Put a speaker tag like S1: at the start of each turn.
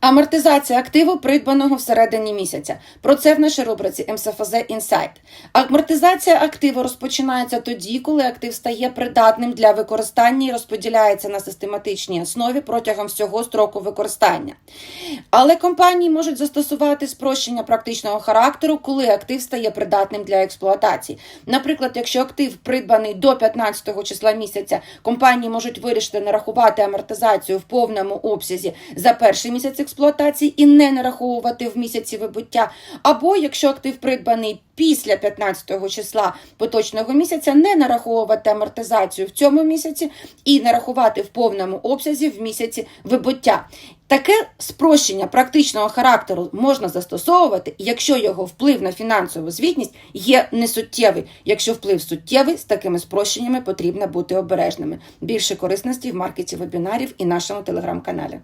S1: Амортизація активу, придбаного всередині місяця. Про це в нашій рубриці МСФЗ Інсайт. Амортизація активу розпочинається тоді, коли актив стає придатним для використання і розподіляється на систематичній основі протягом всього строку використання. Але компанії можуть застосувати спрощення практичного характеру, коли актив стає придатним для експлуатації. Наприклад, якщо актив придбаний до 15 числа місяця, компанії можуть вирішити нарахувати амортизацію в повному обсязі за перший місяць експлуатації і не нараховувати в місяці вибуття. Або якщо актив придбаний після 15-го числа поточного місяця, не нараховувати амортизацію в цьому місяці і нарахувати в повному обсязі в місяці вибуття. Таке спрощення практичного характеру можна застосовувати, якщо його вплив на фінансову звітність є несуттєвий. Якщо вплив суттєвий, з такими спрощеннями потрібно бути обережними. Більше корисності в маркеті вебінарів і нашому телеграм-каналі.